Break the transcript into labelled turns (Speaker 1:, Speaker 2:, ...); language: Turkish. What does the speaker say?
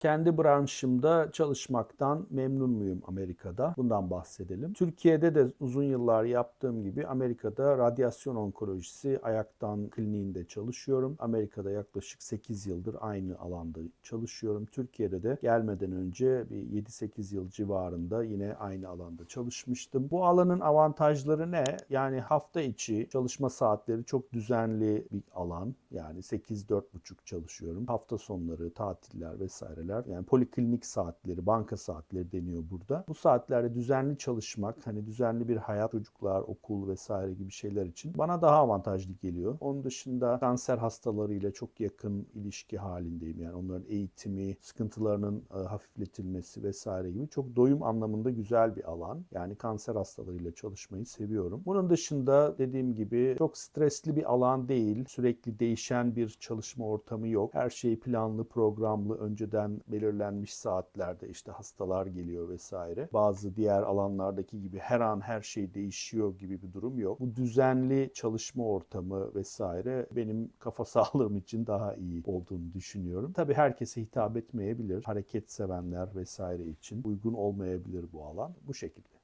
Speaker 1: Kendi branşımda çalışmaktan memnun muyum Amerika'da? Bundan bahsedelim. Türkiye'de de uzun yıllar yaptığım gibi Amerika'da radyasyon onkolojisi ayaktan kliniğinde çalışıyorum. Amerika'da yaklaşık 8 yıldır aynı alanda çalışıyorum. Türkiye'de de gelmeden önce bir 7-8 yıl civarında yine aynı alanda çalışmıştım. Bu alanın avantajları ne? Yani hafta içi çalışma saatleri çok düzenli bir alan. Yani 8-4,5 çalışıyorum. Hafta sonları, tatiller vesaireler. Yani poliklinik saatleri, banka saatleri deniyor burada. Bu saatlerde düzenli çalışmak, hani düzenli bir hayat, çocuklar, okul vesaire gibi şeyler için bana daha avantajlı geliyor. Onun dışında kanser hastalarıyla çok yakın ilişki halindeyim. Yani onların eğitimi, sıkıntılarının e, hafifletilmesi vesaire gibi çok doyum anlamında güzel bir alan. Yani kanser hastalarıyla çalışmayı seviyorum. Bunun dışında dediğim gibi çok stresli bir alan değil. Sürekli değişen bir çalışma ortamı yok. Her şey planlı, programlı, önceden belirlenmiş saatlerde işte hastalar geliyor vesaire. Bazı diğer alanlardaki gibi her an her şey değişiyor gibi bir durum yok. Bu düzenli çalışma ortamı vesaire benim kafa sağlığım için daha iyi olduğunu düşünüyorum. Tabii herkese hitap etmeyebilir. Hareket sevenler vesaire için uygun olmayabilir bu alan. Bu şekilde.